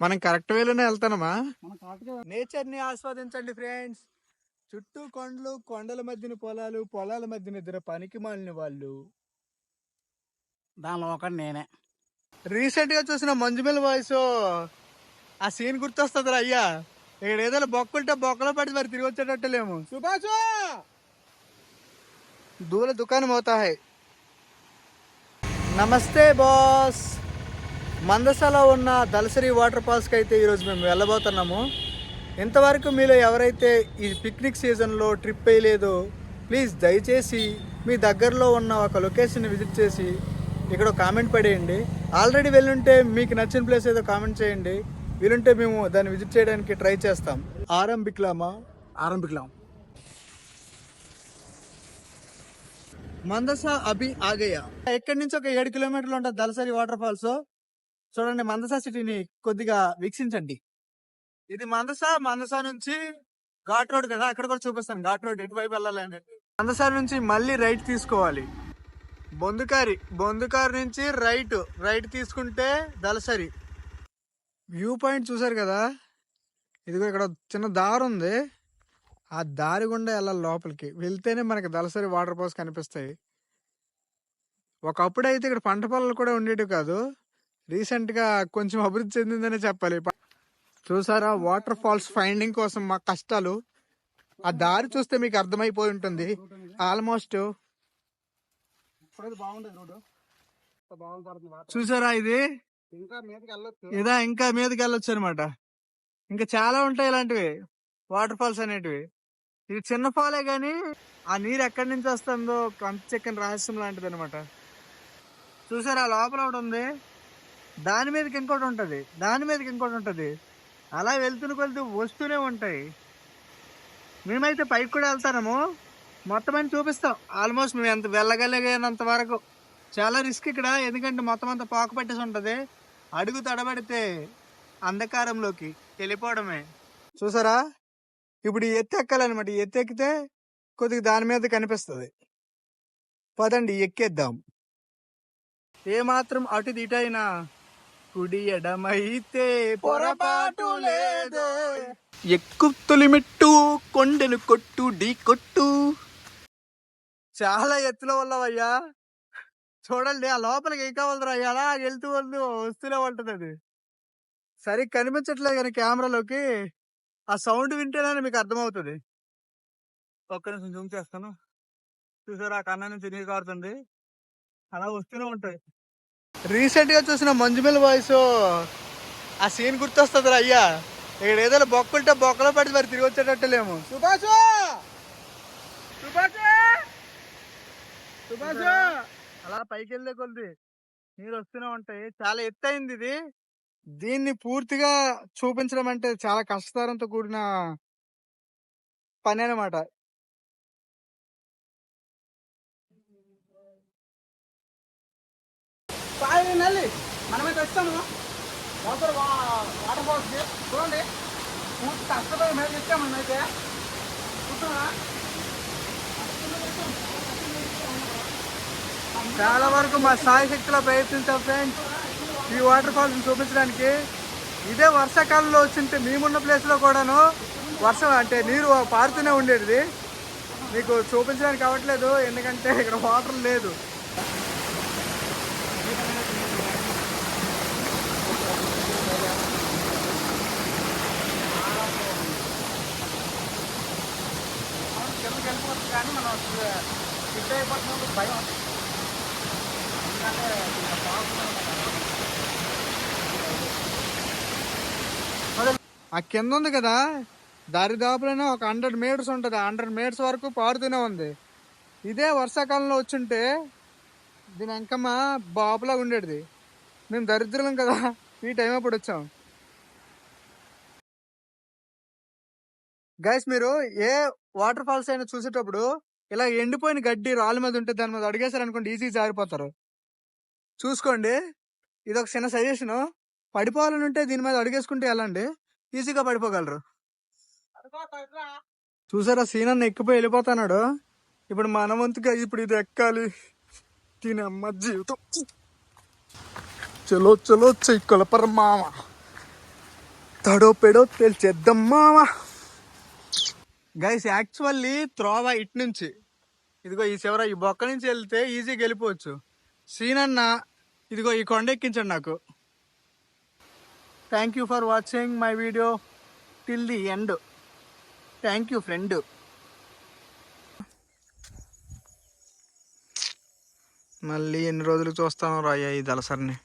మనం కరెక్ట్ వేలోనే వెళ్తానమా మనం కరెక్ట్గా నేచర్ని ఆస్వాదించండి ఫ్రెండ్స్. చుట్టూ కొండలు కొండల మధ్యన పొలాలు పొలాల మధ్యన ఇద్దరు పనికి మాలిన వాళ్ళు. దానిలో ఒకటి నేనే. రీసెంట్గా చూసిన మంజుమల్ వాయిస్ ఆ సీన్ గుర్తొస్తుంది అయ్యా. ఇక్కడ ఏదైనా బొక్కుంటే బొక్కలో పడి మరి తిరిగి వచ్చేటట్టులేము. సుభాష్! దూల దుకాణం అవుతా హై నమస్తే బాస్ మందసలో ఉన్న దలసరి వాటర్ ఫాల్స్కి అయితే ఈరోజు మేము వెళ్ళబోతున్నాము. ఇంతవరకు మీలో ఎవరైతే ఈ పిక్నిక్ సీజన్లో ట్రిప్ వేయలేదో ప్లీజ్ దయచేసి మీ దగ్గరలో ఉన్న ఒక లొకేషన్ విజిట్ చేసి ఇక్కడ కామెంట్ పడేయండి. ఆల్రెడీ వెళ్ళుంటే మీకు నచ్చిన ప్లేస్ ఏదో కామెంట్ చేయండి. వీలుంటే మేము దాన్ని విజిట్ చేయడానికి ట్రై చేస్తాం. ఆరంభిక్లామా ఆరంభికలాం మందస అభి ఆగయ్య. ఎక్కడి నుంచి ఒక ఏడు కిలోమీటర్లు ఉంటుంది దలసరి వాటర్ ఫాల్స్? చూడండి మందస సిటీని కొద్దిగా వీక్షించండి. ఇది మందస మందస నుంచి ఘాట్ రోడ్ కదా అక్కడ కూడా చూపిస్తాను ఘాట్ రోడ్ ఎటువైపు వెళ్ళాలి అనేది మందస నుంచి మళ్ళీ రైట్ తీసుకోవాలి. బొందుకారి బొందుకారి నుంచి రైట్ రైట్ తీసుకుంటే దలసరి. వ్యూ పాయింట్ చూసారు కదా ఇదిగో ఇక్కడ చిన్న దారి ఉంది. ఆ దారి గుండా వెళ్ళాలి లోపలికి. వెళ్తేనే మనకి దలసరి వాటర్ ఫాల్స్ కనిపిస్తాయి. ఒకప్పుడు అయితే ఇక్కడ పంట పొలాలు కూడా ఉండేవి కాదు. రీసెంట్గా కొంచెం అభివృద్ధి చెందిందనే చెప్పాలి. చూసారా? వాటర్ ఫాల్స్ ఫైండింగ్ కోసం మా కష్టాలు. ఆ దారి చూస్తే మీకు అర్థమైపోయి ఉంటుంది. ఆల్మోస్ట్ ఇప్పుడైతే బాగుంది చూసారా ఇది? ఇదా ఇంకా మీదకి వెళ్ళొచ్చు అనమాట ఇంకా చాలా ఉంటాయి ఇలాంటివి. వాటర్ ఫాల్స్ అనేటివి. ఇది చిన్న ఫాలే గాని ఆ నీరు ఎక్కడి నుంచి వస్తుందో కంచెక్కని రహస్యం లాంటిది అనమాట చూసారా లోపల ఒకటి ఉంది. దాని మీదకి ఇంకోటి ఉంటుంది. దాని మీదకి ఇంకోటి ఉంటుంది. అలా వెళ్తున్న వెళ్తూ వస్తూనే ఉంటాయి. మేమైతే పైకి కూడా వెళ్తాము మొత్తం అని చూపిస్తాం. ఆల్మోస్ట్ మేము ఎంత వెళ్ళగలిగినంత వరకు. చాలా రిస్క్ ఇక్కడ. ఎందుకంటే మొత్తం అంతా పాక పట్టేసి ఉంటుంది. అడుగు తడబడితే అంధకారంలోకి వెళ్ళిపోవడమే. చూసారా? ఇప్పుడు ఎత్తి ఎత్తు ఎక్కాలన్నమాట. ఎత్తు ఎక్కితే కొద్దిగా దాని మీద కనిపిస్తుంది. పదండి ఎక్కేద్దాం. ఏ మాత్రం అటు ఇటైనా కుడి ఎడమైతే పొరపాటు లేదు. ఎక్కు తొలిమెట్టు కొండలు కొట్టు ఢీ కొట్టు. చాలా ఎత్తులో వల్లవయ్యా చూడండి ఆ లోపలికి ఏం కావాలరా? అలా వెళ్తూ వెళ్తూ వస్తూనే ఉంటది అది. సరిగ్గా కనిపించట్లేదు కానీ కెమెరాలోకి. ఆ సౌండ్ వింటేనే మీకు అర్థమవుతుంది. ఒక్క నిమిషం జూమ్ చేస్తాను. చూసారా ఆ కన్నా నుంచి నీరు కారుతుంది. అలా వస్తూనే ఉంటాయి. రీసెంట్గా చూసిన మంజుమల్ వాయిస్ ఆ సీన్ గుర్తొస్తుంది అయ్యా. ఇక్కడ ఏదైనా బొక్కుంటే బొక్కలో పడి మరి తిరిగి వచ్చేటట్టులేము. సుభాష్! సుభాష్! సుభాష్! అలా పైకి వెళ్ళే కొద్ది నీరు వస్తూనే ఉంటాయి. చాలా ఎత్తైంది ఇది. దీన్ని పూర్తిగా చూపించడం అంటే చాలా కష్టతరంతో కూడిన పని అనమాట ఫైనల్లీ మనమైతే వచ్చాము వాటర్ వాటర్ ఫాల్స్ చూడండి పూర్తి కష్టపడి మేము వచ్చాము మనమైతే చూస్తున్నా? చాలా వరకు మా సాయి శక్తిలో ప్రయత్నించాం ఫ్రెండ్స్. ఈ వాటర్ ఫాల్స్ చూపించడానికి. ఇదే వర్షాకాలంలో వచ్చింటే మేమున్న ప్లేస్లో కూడాను. వర్షం అంటే నీరు పారుతూనే ఉండేది. మీకు చూపించడానికి అవ్వట్లేదు ఎందుకంటే ఇక్కడ వాటర్ లేదు కిందకి వెళ్ళిపోవచ్చు కానీ మనం ఫిట్ భయం ఎందుకంటే ఆ కింద ఉంది కదా దారిదాపులోనే ఒక హండ్రెడ్ మీటర్స్ ఉంటుంది. హండ్రెడ్ మీటర్స్ వరకు పారుతూనే ఉంది. ఇదే వర్షాకాలంలో వచ్చుంటే దీని వెంకమ్మ బాబులా ఉండేది మేము దరిద్రం కదా ఈ టైం అప్పుడు వచ్చాం. గైస్ మీరు ఏ వాటర్ ఫాల్స్ అయినా చూసేటప్పుడు ఇలా ఎండిపోయిన గడ్డి రాళ్ళ మీద ఉంటే దాని మీద అడిగేశారు అనుకోండి ఈజీ జారిపోతారు. చూసుకోండి. ఇది ఒక చిన్న సజెషన్ పడిపోవాలని ఉంటే దీని మీద అడిగేసుకుంటే వెళ్ళండి ఈజీగా పడిపోగలరు. చూసారా సీన్ అన్న ఎక్కిపోయి వెళ్ళిపోతున్నాడు. ఇప్పుడు మన వంతుగా ఇప్పుడు ఇది ఎక్కాలి. దీని అమ్మ జీవితం. చలో చలో చెయ్యి కొలపర మామ తడో పెడో తెలిచేద్దాం మావా గైస్ యాక్చువల్లీ త్రోవ ఇటు నుంచి. ఇదిగో ఈ చివర ఈ బొక్క నుంచి వెళ్తే ఈజీగా వెళ్ళిపోవచ్చు. సీనన్న ఇదిగో ఈ కొండ ఎక్కించండి నాకు. Thank you for watching my video till the end thank you friend మళ్ళీ ఎన్ని రోజులు చూస్తాను రాయ్యా ఈ దళసరిని